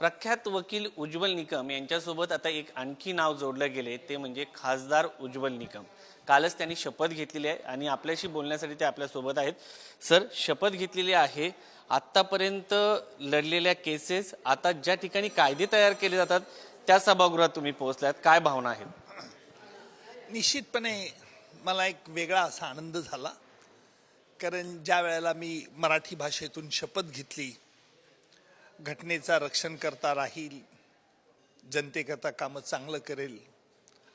प्रख्यात वकील उज्ज्वल निकम यांच्यासोबत आता एक आणखी नाव जोडलं गेले ते म्हणजे खासदार उज्ज्वल निकम. कालच त्यांनी शपथ घेतलेली आहे आणि आपल्याशी बोलण्यासाठी ते आपल्यासोबत आहेत. सर शपथ घेतलेली आहे. आत्तापर्यंत लढलेल्या केसेस आता ज्या ठिकाणी कायदे तयार केले जातात त्या सभागृहात तुम्ही पोहोचल्यात काय भावना आहेत? निश्चितपणे मला एक वेगळा असा आनंद झाला. कारण ज्या वेळेला मी मराठी भाषेतून शपथ घेतली घटनेचा रक्षण करता राहील जनतेकरता कामं चांगलं करेल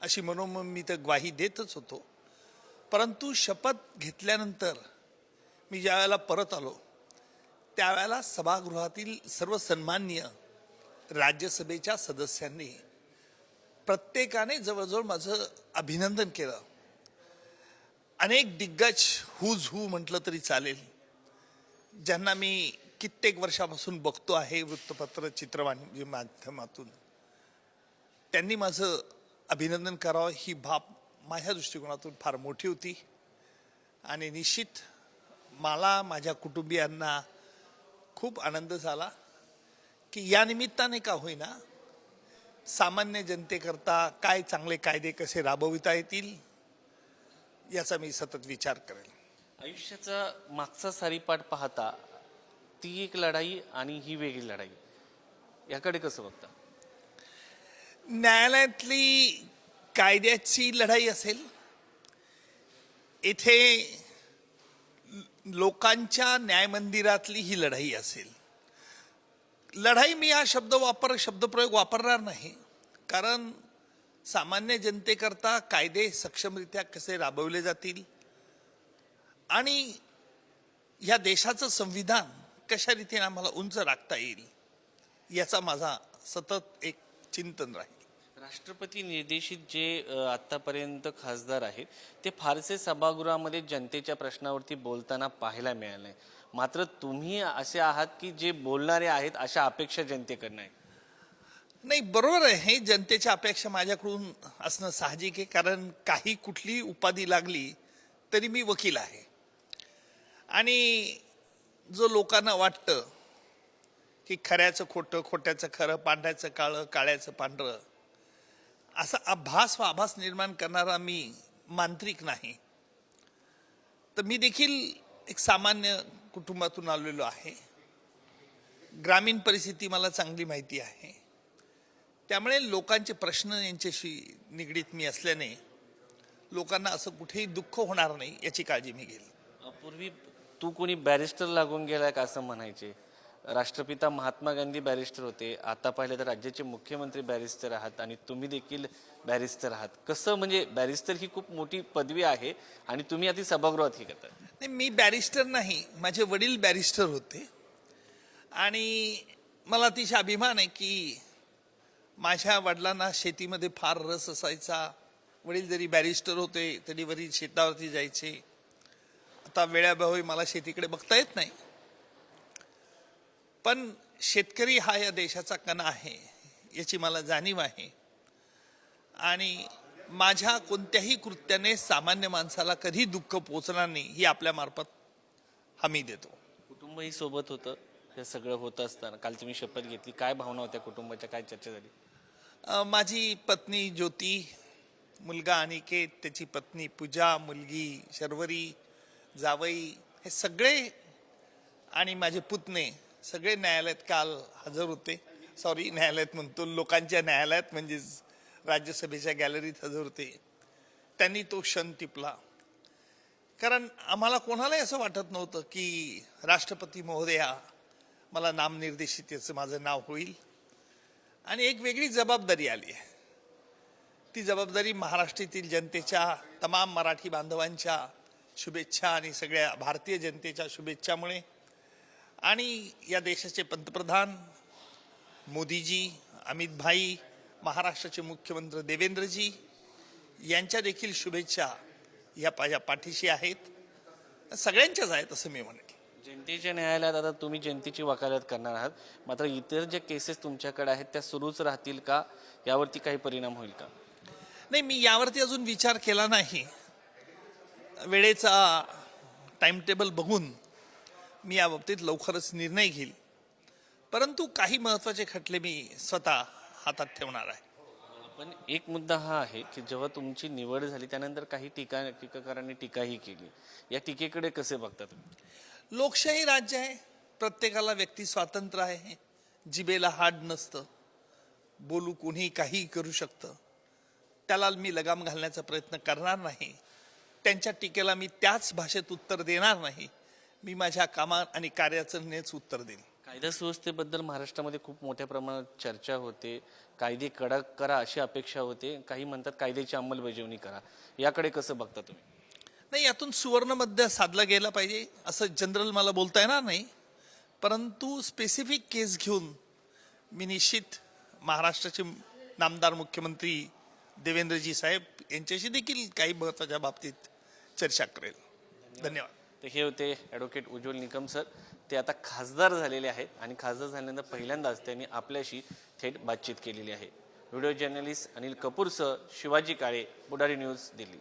अशी मनोम मी तर ग्वाही देतच होतो. परंतु शपथ घेतल्यानंतर मी ज्यावेळेला परत आलो त्यावेळेला सभागृहातील सर्व सन्मान्य राज्यसभेच्या सदस्यांनी प्रत्येकाने जवळजवळ माझं अभिनंदन केलं. अनेक दिग्गज हूज हू म्हटलं तरी चालेल ज्यांना मी कित्येक वर्षापासून बघतो आहे वृत्तपत्र चित्रवाणी माध्यमातून. त्यांनी माझं अभिनंदन करावं ही बाब माझ्या दृष्टिकोनातून फार मोठी होती. आणि निश्चित मला माझ्या कुटुंबियांना खूप आनंद झाला की या निमित्ताने का होईना सामान्य जनतेकरता काय चांगले कायदे कसे राबविता येतील याचा मी सतत विचार करेल. आयुष्याचा मागचा सारीपाठ पाहता ती एक लढाई आणि ही वेगळी लढाई. याकडे कसं बघता? न्यायालयातली कायद्याची लढाई असेल इथे लोकांच्या न्यायमंदिरातली ही लढाई असेल. लढाई मी हा शब्द वापर शब्दप्रयोग वापरणार नाही कारण सामान्य जनतेकरता कायदे सक्षमरित्या कसे राबवले जातील आणि या देशाचं संविधान कशा रीतीने आम्हाला उंच राखता येईल याचा माझा सतत एक चिंतन राहील. राष्ट्रपती निर्देशित जे आत्तापर्यंत खासदार आहेत ते फारसे सभागृहामध्ये जनतेच्या प्रश्नावरती बोलताना पाहायला मिळालं नाही. मात्र तुम्ही असे आहात की जे बोलणारे आहेत अशा अपेक्षा जनतेकडनं आहे नाही बरोबर आहे. हे जनतेच्या अपेक्षा माझ्याकडून असणं साहजिक आहे. कारण काही कुठली उपाधी लागली तरी मी वकील आहे. आणि जो लोकांना वाटतं की खऱ्याचं खोटं खोट्याचं खरं पांढऱ्याचं काळं काळ्याचं पांढरं असा आभास व आभास निर्माण करणारा मी मांत्रिक नाही. तर मी देखील एक सामान्य कुटुंबातून आलेलो आहे. ग्रामीण परिस्थिती मला चांगली माहिती आहे. त्यामुळे लोकांचे प्रश्न यांच्याशी निगडीत मी असल्याने लोकांना असं कुठेही दुःख होणार नाही याची काळजी मी घेईल. पूर्वी तू कोणी बॅरिस्टर लागून गेलाय का असं म्हणायचे? राष्ट्रपिता महात्मा गांधी बॅरिस्टर होते. आता पाहिलं तर राज्याचे मुख्यमंत्री बॅरिस्टर आहात आणि तुम्ही देखील बॅरिस्टर आहात. कसं म्हणजे बॅरिस्टर ही खूप मोठी पदवी आहे आणि तुम्ही आधी सभागृहात ही करता. नाही मी बॅरिस्टर नाही. माझे वडील बॅरिस्टर होते. आणि मला अतिशय अभिमान आहे की माझ्या वडिलांना शेतीमध्ये फार रस असायचा. वडील जरी बॅरिस्टर होते तरी वरील शेतावरती जायचे. आता वेळाभावी मला शेतीकडे बघता येत नाही. पण शेतकरी हा या देशाचा कणा आहे याची मला जाणीव आहे. आणि माझ्या कोणत्याही कृत्याने सामान्य माणसाला कधी दुःख पोचणार नाही ही आपल्या मार्फत हमी देतो. कुटुंबही सोबत होतं हे सगळं होत असताना. काल तुम्ही शपथ घेतली. काय भावना होत्या कुटुंबाच्या? काय चर्चा झाली? माझी पत्नी ज्योती मुलगा अनिकेत त्याची पत्नी पूजा मुलगी शर्वरी जावई हे सगळे आणि माझे पुतणे सगळे न्यायालयात काल हजर होते. सॉरी न्यायालयात म्हणतो लोकांच्या न्यायालयात म्हणजेच राज्यसभेच्या गॅलरीत हजर होते. त्यांनी तो क्षण टिपला. कारण आम्हाला कोणालाही असं वाटत नव्हतं की राष्ट्रपती महोदया मला नामनिर्देशितेचं माझं नाव होईल. आणि एक वेगळी जबाबदारी आली आहे. ती जबाबदारी महाराष्ट्रातील जनतेच्या तमाम मराठी बांधवांच्या शुभेच्छा आणि सगळ्या भारतीय जनतेच्या शुभेच्छामुळे. आणि या देशाचे पंतप्रधान मोदीजी अमित भाई महाराष्ट्राचे मुख्यमंत्री देवेंद्रजी यांच्या देखील शुभेच्छा या माझ्या पाठीशी आहेत. सगळ्यांच्याच आहेत असं मी म्हणेन. जनतेच्या न्यायालयात आता तुम्ही जनतेची वकालत करणार आहात. मात्र इतर ज्या केसेस तुमच्याकडे आहेत त्या सुरूच राहतील का? यावरती काही परिणाम होईल का? नाही मी यावरती अजून विचार केला नाही. वेळेचा टाइम टेबल बघून मी याबाबतीत लवकरच निर्णय घेईल. परंतु काही महत्त्वाचे खटले मी स्वतः हातात ठेवणार आहे. पण एक मुद्दा हा आहे की जेव्हा तुमची निवड झाली त्यानंतर काही टीका टीकाकारांनी टीकाही केली. या टीकेकडे कसे बघता तुम्ही? लोकशाही राज्य आहे. प्रत्येकाला व्यक्ती स्वातंत्र्य आहे. जिबेला हाड नसतं. बोलू कोणी काही करू शकतं. त्याला मी लगाम घालण्याचा प्रयत्न करणार नाही. त्यांच्या टीकेला मी त्याच भाषेत उत्तर देणार नाही. मी माझ्या कामा आणि कार्याचं नेच उत्तर देईन. कायदा सुव्यवस्थेबद्दल महाराष्ट्रामध्ये खूप मोठ्या प्रमाणात चर्चा होते. कायदे कडक करा अशी अपेक्षा होते. काही म्हणतात कायद्याची अंमलबजावणी करा. याकडे कसं बघता तुम्ही? नाही यातून सुवर्ण मध्य साधला गेला पाहिजे असं जनरल मला बोलता येणार नाही. परंतु स्पेसिफिक केस घेऊन मी निश्चित महाराष्ट्राचे नामदार मुख्यमंत्री देवेंद्रजी साहेब यांच्याशी देखील काही महत्त्वाच्या बाबतीत चर्चा करेल. धन्यवाद. तर हे होते ॲडव्होकेट उज्ज्वल निकम सर ते आता खासदार झालेले आहेत आणि खासदार झाल्यानंतर पहिल्यांदाच त्यांनी आपल्याशी थेट बातचीत केलेली आहे. व्हिडिओ जर्नलिस्ट अनिल कपूरसह शिवाजी काळे बुडारी न्यूज दिल्ली.